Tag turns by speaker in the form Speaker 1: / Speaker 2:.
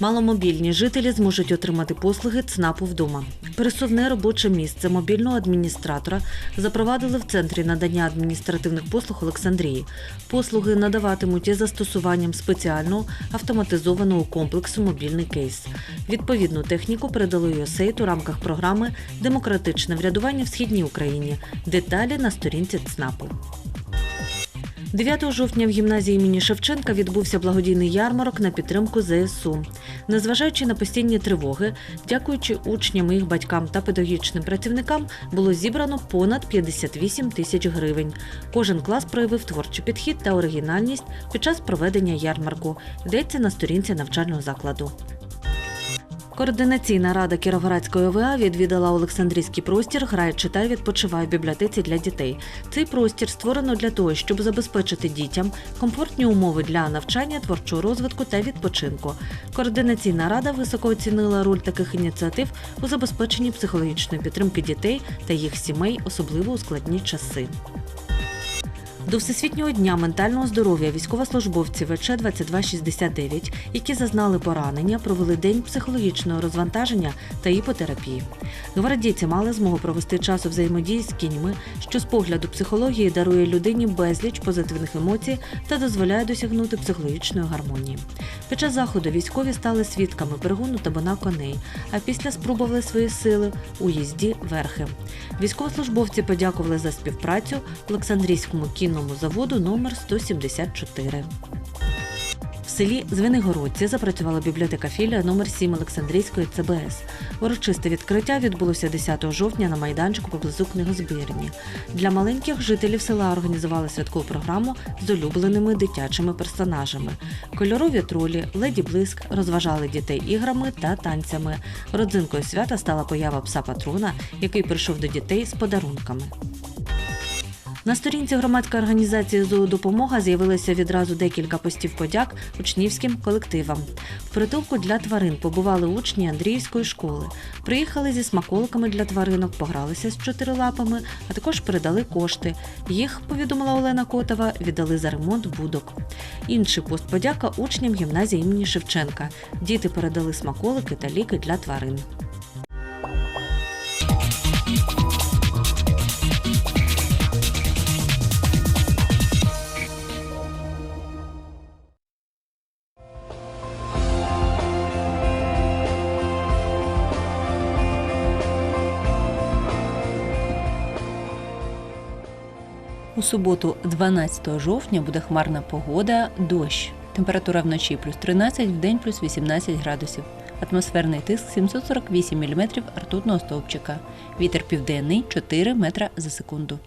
Speaker 1: Маломобільні жителі зможуть отримати послуги ЦНАПу вдома. Пересувне робоче місце мобільного адміністратора запровадили в центрі надання адміністративних послуг Олександрії. Послуги надаватимуть із застосуванням спеціального автоматизованого комплексу мобільний кейс. Відповідну техніку передали ЮСЕЙТ у рамках програми Демократичне врядування в східній Україні. Деталі на сторінці ЦНАПу. 9 жовтня в гімназії імені Шевченка відбувся благодійний ярмарок на підтримку ЗСУ. Незважаючи на постійні тривоги, дякуючи учням, їх батькам та педагогічним працівникам, було зібрано понад 58 тисяч гривень. Кожен клас проявив творчий підхід та оригінальність під час проведення ярмарку. Йдеться на сторінці навчального закладу. Координаційна рада Кіровоградської ОВА відвідала Олександрійський простір Грай, читай, відпочивай в бібліотеці для дітей. Цей простір створено для того, щоб забезпечити дітям комфортні умови для навчання, творчого розвитку та відпочинку. Координаційна рада високо оцінила роль таких ініціатив у забезпеченні психологічної підтримки дітей та їх сімей, особливо у складні часи. До Всесвітнього дня ментального здоров'я військовослужбовці ВЧ 2269, які зазнали поранення, провели день психологічного розвантаження та іпотерапії. Гвардійці мали змогу провести час у взаємодії з кіньми, що з погляду психології дарує людині безліч позитивних емоцій та дозволяє досягнути психологічної гармонії. Під час заходу військові стали свідками перегону табуна коней, а після спробували свої сили у їзді верхи. Військовослужбовці подякували за співпрацю Олександрійському кінному заводу номер 174. В селі Звенигородці запрацювала бібліотека філія номер 7 Олександрійської ЦБС. Урочисте відкриття відбулося 10 жовтня на майданчику поблизу книгозбірні. Для маленьких жителів села організували святкову програму з улюбленими дитячими персонажами. Кольорові тролі, леді блиск розважали дітей іграми та танцями. Родзинкою свята стала поява пса патрона, який прийшов до дітей з подарунками. На сторінці громадської організації «Зоодопомога» з'явилося відразу декілька постів подяк учнівським колективам. В притулку для тварин побували учні Андріївської школи. Приїхали зі смаколиками для тваринок, погралися з чотирилапами, а також передали кошти. Їх, повідомила Олена Котова, віддали за ремонт будок. Інший пост подяка учням гімназії імені Шевченка. Діти передали смаколики та ліки для тварин.
Speaker 2: У суботу, 12 жовтня, буде хмарна погода, дощ. Температура вночі плюс 13, вдень плюс 18 градусів. Атмосферний тиск 748 мм ртутного стовпчика. Вітер південний 4 метра за секунду.